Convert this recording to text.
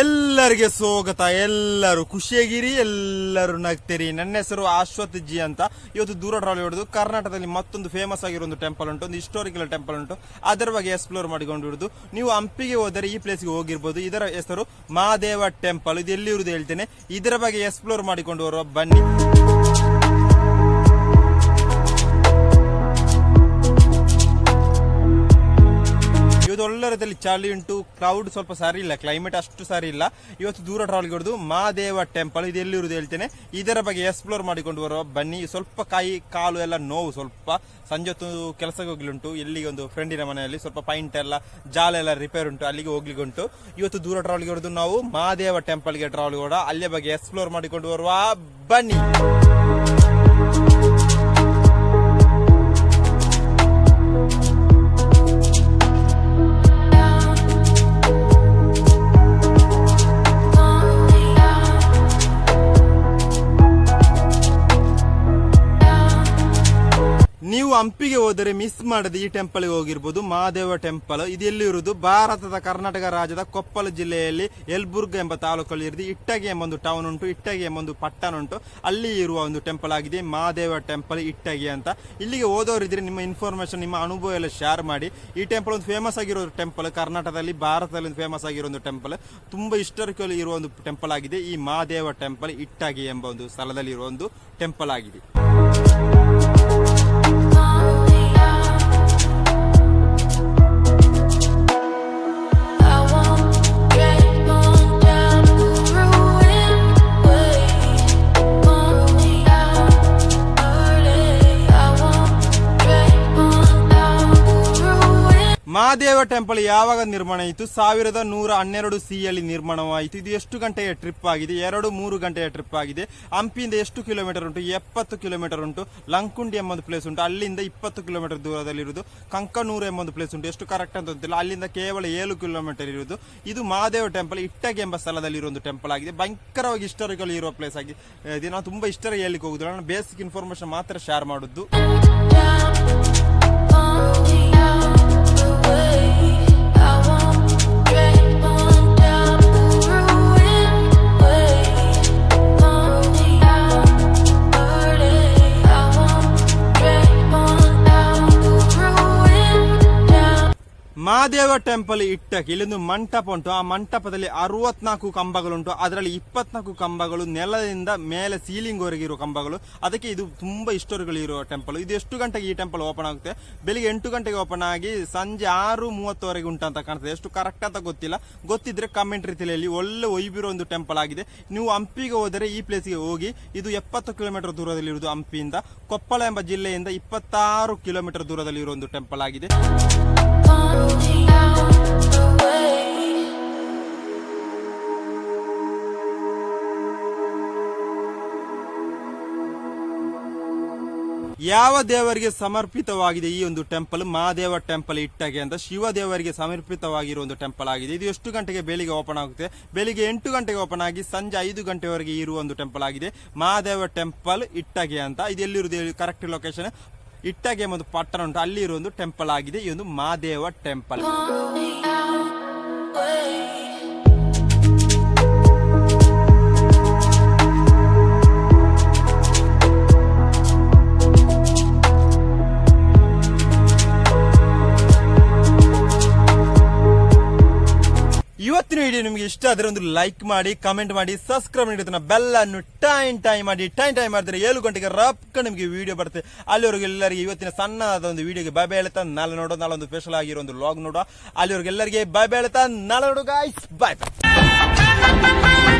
ಎಲ್ಲರಿಗೆ ಸ್ವಾಗತ, ಎಲ್ಲರೂ ಖುಷಿಯಾಗಿರಿ, ಎಲ್ಲರೂ ನಗ್ತೀರಿ. ನನ್ನ ಹೆಸರು ಅಶ್ವಥ್ ಜಿ ಅಂತ. ಇವತ್ತು ದೂರ ಟ್ರಾವೆಲ್ ಹಿಡಿದು ಕರ್ನಾಟಕದಲ್ಲಿ ಮತ್ತೊಂದು ಫೇಮಸ್ ಆಗಿರೋ ಒಂದು ಟೆಂಪಲ್ ಉಂಟು, ಒಂದು ಹಿಸ್ಟೋರಿಕಲ್ ಟೆಂಪಲ್ ಉಂಟು. ಅದರ ಬಗ್ಗೆ ಎಕ್ಸ್ಪ್ಲೋರ್ ಮಾಡಿಕೊಂಡು ಹಿಡಿದು ನೀವು ಹಂಪಿಗೆ ಹೋದರೆ ಈ ಪ್ಲೇಸ್ಗೆ ಹೋಗಿರ್ಬೋದು. ಇದರ ಹೆಸರು ಮಹಾದೇವ ಟೆಂಪಲ್ ಇದು ಎಲ್ಲಿರುವುದು ಹೇಳ್ತೇನೆ. ಇದರ ಬಗ್ಗೆ ಎಕ್ಸ್ಪ್ಲೋರ್ ಮಾಡಿಕೊಂಡು ಬರುವ ಬನ್ನಿ. ಚಳಿ ಉಂಟು ಕ್ಲೌಡ್ ಸ್ವಲ್ಪ ಸರಿ ಇಲ್ಲ ಕ್ಲೈಮೇಟ್ ಅಷ್ಟು ಸರಿ ಇಲ್ಲ. ಇವತ್ತು ದೂರ ಟ್ರಾವೆಲ್ ಹೊಡೆದು ಮಹಾದೇವ ಟೆಂಪಲ್ ಇದು ಎಲ್ಲಿರುವುದು ಹೇಳ್ತೇನೆ. ಇದರ ಬಗ್ಗೆ ಎಕ್ಸ್ಪ್ಲೋರ್ ಮಾಡಿಕೊಂಡು ಬರುವ ಬನ್ನಿ. ಸ್ವಲ್ಪ ಕೈ, ಕಾಲು ಎಲ್ಲ ನೋವು ಸ್ವಲ್ಪ. ಸಂಜೆ ಹೊತ್ತು ಕೆಲಸಕ್ಕೆ ಹೋಗ್ಲಿಂಟು. ಎಲ್ಲಿಗೆ ಒಂದು ಫ್ರೆಂಡಿನ ಮನೆಯಲ್ಲಿ ಸ್ವಲ್ಪ ಪೈಂಟ್ ಎಲ್ಲ, ಜಾಲ ಎಲ್ಲ ರಿಪೇರ್ ಉಂಟು. ಅಲ್ಲಿಗೆ ಹೋಗ್ಲಿಕ್ಕೆ ಉಂಟು ಇವತ್ತು ದೂರ ಟ್ರಾವೆಲ್ ಹೊಡೆದು ನಾವು ಮಹಾದೇವ ಟೆಂಪಲ್ಗೆ ಟ್ರಾವೆಲ್ ಕೂಡ. ಅಲ್ಲಿಯ ಬಗ್ಗೆ ಎಕ್ಸ್ಪ್ಲೋರ್ ಮಾಡಿಕೊಂಡು ಬರುವ, ಬನ್ನಿ. ನೀವು ಹಂಪಿಗೆ ಹೋದರೆ ಮಿಸ್ ಮಾಡದೆ ಈ ಟೆಂಪಲ್ಗೆ ಹೋಗಿರ್ಬೋದು. ಮಹಾದೇವ ಟೆಂಪಲ್ ಇದು ಎಲ್ಲಿ ಇರುವುದು ಭಾರತದ ಕರ್ನಾಟಕ ರಾಜ್ಯದ ಕೊಪ್ಪಳ ಜಿಲ್ಲೆಯಲ್ಲಿ ಯಲ್ಬುರ್ಗ ಎಂಬ ತಾಲೂಕಲ್ಲಿ ಇರುವುದು. ಇಟ್ಟಗೆ ಎಂಬ ಒಂದು ಟೌನ್ ಉಂಟು. ಇಟ್ಟಗೆ ಎಂಬ ಒಂದು ಪಟ್ಟಣ ಉಂಟು. ಅಲ್ಲಿ ಇರುವ ಒಂದು ಟೆಂಪಲ್ ಆಗಿದೆ. ಮಹಾದೇವ ಟೆಂಪಲ್ ಇಟ್ಟಗೆ ಅಂತ. ಇಲ್ಲಿಗೆ ಓದೋರಿದ್ರೆ ನಿಮ್ಮ ಇನ್ಫಾರ್ಮೇಶನ್ ನಿಮ್ಮ ಅನುಭವ ಎಲ್ಲ ಶೇರ್ ಮಾಡಿ. ಈ ಟೆಂಪಲ್ ಒಂದು ಫೇಮಸ್ ಆಗಿರೋ ಟೆಂಪಲ್ ಕರ್ನಾಟಕದಲ್ಲಿ, ಭಾರತದಲ್ಲಿ ಒಂದು ಫೇಮಸ್ ಆಗಿರೋ ಒಂದು ಟೆಂಪಲ್ ತುಂಬಾ ಹಿಸ್ಟಾರಿಕಲ್ ಇರುವ ಒಂದು ಟೆಂಪಲ್ ಆಗಿದೆ. ಈ ಮಹಾದೇವ ಟೆಂಪಲ್ ಇಟ್ಟಗೆ ಎಂಬ ಒಂದು ಸ್ಥಳದಲ್ಲಿ ಇರುವ ಒಂದು ಟೆಂಪಲ್ ಆಗಿದೆ. ಮಹಾದೇವ ಟೆಂಪಲ್ ಯಾವಾಗ ನಿರ್ಮಾಣ ಆಯಿತು? ಸಾವಿರದ ನೂರ ಹನ್ನೆರಡು ಸಿ ಯಲ್ಲಿ ನಿರ್ಮಾಣವಾಯಿತು. ಇದು ಎಷ್ಟು ಗಂಟೆಯ ಟ್ರಿಪ್ ಆಗಿದೆ? ಎರಡು, ಮೂರು ಗಂಟೆಯ ಟ್ರಿಪ್ ಆಗಿದೆ. ಹಂಪಿಯಿಂದ ಎಷ್ಟು ಕಿಲೋಮೀಟರ್ ಉಂಟು? ಎಪ್ಪತ್ತು ಕಿಲೋಮೀಟರ್ ಉಂಟು. ಲಂಕುಂಡಿ ಎಂಬ ಒಂದು ಪ್ಲೇಸ್ ಉಂಟು. ಅಲ್ಲಿಂದ ಇಪ್ಪತ್ತು ಕಿಲೋಮೀಟರ್ ದೂರದಲ್ಲಿರುವುದು. ಕಂಕನೂರು ಎಂಬೊಂದು ಪ್ಲೇಸ್ ಉಂಟು. ಎಷ್ಟು ಕರೆಕ್ಟ್ ಅಂತ ಗೊತ್ತಿಲ್ಲ. ಅಲ್ಲಿಂದ ಕೇವಲ ಏಳು ಕಿಲೋಮೀಟರ್ ಇರುವುದು. ಇದು ಮಹಾದೇವ ಟೆಂಪಲ್, ಇಟ್ಟಗೆ ಎಂಬ ಸ್ಥಳದಲ್ಲಿ ಒಂದು ಟೆಂಪಲ್ ಆಗಿದೆ. ಭಯಂಕರವಾಗಿ ಹಿಸ್ಟೋರಿಕಲ್ ಇರುವ ಪ್ಲೇಸ್ ಆಗಿದೆ ಇದು ನಾವು ತುಂಬಾ ಇಷ್ಟರ ಹೇಳಲಿಕ್ಕೆ ಹೋಗುದಿಲ್ಲ. ನಾನು ಬೇಸಿಕ್ ಇನ್ಫಾರ್ಮೇಶನ್ ಮಾತ್ರ ಶೇರ್ ಮಾಡುದು ಮಹಾದೇವ ಟೆಂಪಲ್ ಇಟ್ಟಕ್ಕೆ ಇಲ್ಲೊಂದು ಮಂಟಪ ಉಂಟು. ಆ ಮಂಟಪದಲ್ಲಿ ಅರವತ್ನಾಲ್ಕು ಕಂಬಗಳುಂಟು. ಅದರಲ್ಲಿ ಇಪ್ಪತ್ನಾಲ್ಕು ಕಂಬಗಳು ನೆಲದಿಂದ ಮೇಲೆ ಸೀಲಿಂಗ್ ವರೆಗೆ ಇರುವ ಕಂಬಗಳು. ಅದಕ್ಕೆ ಇದು ತುಂಬಾ ಹಿಸ್ಟೋರಿಗಳು ಟೆಂಪಲ್ ಇದು ಎಷ್ಟು ಗಂಟೆಗೆ ಈ ಟೆಂಪಲ್ ಓಪನ್ ಆಗುತ್ತೆ? ಬೆಳಿಗ್ಗೆ ಎಂಟು ಗಂಟೆಗೆ ಓಪನ್ ಆಗಿ ಸಂಜೆ ಆರು ಮೂವತ್ತುವರೆಗೆ ಉಂಟಂತ ಕಾಣ್ತದೆ. ಎಷ್ಟು ಕರೆಕ್ಟ್ ಅಂತ ಗೊತ್ತಿಲ್ಲ. ಗೊತ್ತಿದ್ರೆ ಕಮೆಂಟ್ ರೀತಿಯಲ್ಲಿ ಒಳ್ಳೆ ಒಯ್ಬಿರೋ ಒಂದು ಟೆಂಪಲ್ ಆಗಿದೆ. ನೀವು ಹಂಪಿಗೆ ಹೋದರೆ ಈ ಪ್ಲೇಸ್ಗೆ ಹೋಗಿ ಇದು ಎಪ್ಪತ್ತು ಕಿಲೋಮೀಟರ್ ದೂರದಲ್ಲಿರುವುದು ಹಂಪಿಯಿಂದ. ಕೊಪ್ಪಳ ಎಂಬ ಜಿಲ್ಲೆಯಿಂದ ಇಪ್ಪತ್ತಾರು ಕಿಲೋಮೀಟರ್ ದೂರದಲ್ಲಿ ಇರುವ ಒಂದು ಟೆಂಪಲ್ ಆಗಿದೆ. ಯಾವ ದೇವರಿಗೆ ಸಮರ್ಪಿತವಾಗಿದೆ ಈ ಒಂದು ಟೆಂಪಲ್? ಮಹಾದೇವ ಟೆಂಪಲ್ ಇಟ್ಟಗೆ ಅಂತ ಶಿವ ದೇವರಿಗೆ ಸಮರ್ಪಿತವಾಗಿರುವ ಒಂದು ಟೆಂಪಲ್ ಆಗಿದೆ. ಇದು ಎಷ್ಟು ಗಂಟೆಗೆ ಬೆಳಿಗ್ಗೆ ಓಪನ್ ಆಗುತ್ತೆ? ಬೆಳಿಗ್ಗೆ ಎಂಟು ಗಂಟೆಗೆ ಓಪನ್ ಆಗಿ ಸಂಜೆ ಐದು ಗಂಟೆವರೆಗೆ ಇರುವ ಒಂದು ಟೆಂಪಲ್ ಆಗಿದೆ. ಮಹಾದೇವ ಟೆಂಪಲ್ ಇಟ್ಟಗೆ ಅಂತ. ಇದು ಎಲ್ಲಿರುವುದು? ಕರೆಕ್ಟ್ ಲೊಕೇಶನ್ ಇಟ್ಟಗೆ ಒಂದು ಪಟ್ಟಣ ಉಂಟು. ಅಲ್ಲಿ ಇರುವ ಒಂದು ಟೆಂಪಲ್ ಆಗಿದೆ. ಈ ಒಂದು ಮಹಾದೇವ ಟೆಂಪಲ್. ವಿಡಿಯೋ ನಿಮಗೆ ಇಷ್ಟ ಆದರೆ ಒಂದು ಲೈಕ್ ಮಾಡಿ ಕಮೆಂಟ್ ಮಾಡಿ ಸಬ್ಸ್ಕ್ರೈಬ್ ಮಾಡಿ ಬೆಲ್ ಅನ್ನು ಟೈಮ್ ಟೈಮ್ ಮಾಡಿ ಟೈಮ್ ಟೈಮ್ ಮಾಡಿದ್ರೆ ಏಳು ಗಂಟೆಗೆ ರಪ್ಕ ನಿಮಗೆ ವಿಡಿಯೋ ಬರುತ್ತೆ. ಅಲ್ಲಿವರೆಗೆ ಎಲ್ಲರಿಗೆ ಇವತ್ತಿನ ಸಣ್ಣದಾದ ಒಂದು ವಿಡಿಯೋಗೆ ಬೈ ಹೇಳ್ತಾ ನಾಳೆ ನೋಡೋ ನಾಳೆ ಒಂದು ಸ್ಪೆಷಲ್ ಆಗಿರೋ ಒಂದು ಲಾಗ್ ನೋಡೋ ಅಲ್ಲಿವರೆಗೆ ಎಲ್ಲರಿಗೆ ಬೈ ಹೇಳ್ತಾ ನಾಳೆ ನೋಡೋ ಗಾಯ್ಸ್ ಬಾಯ್ ಬಾಯ್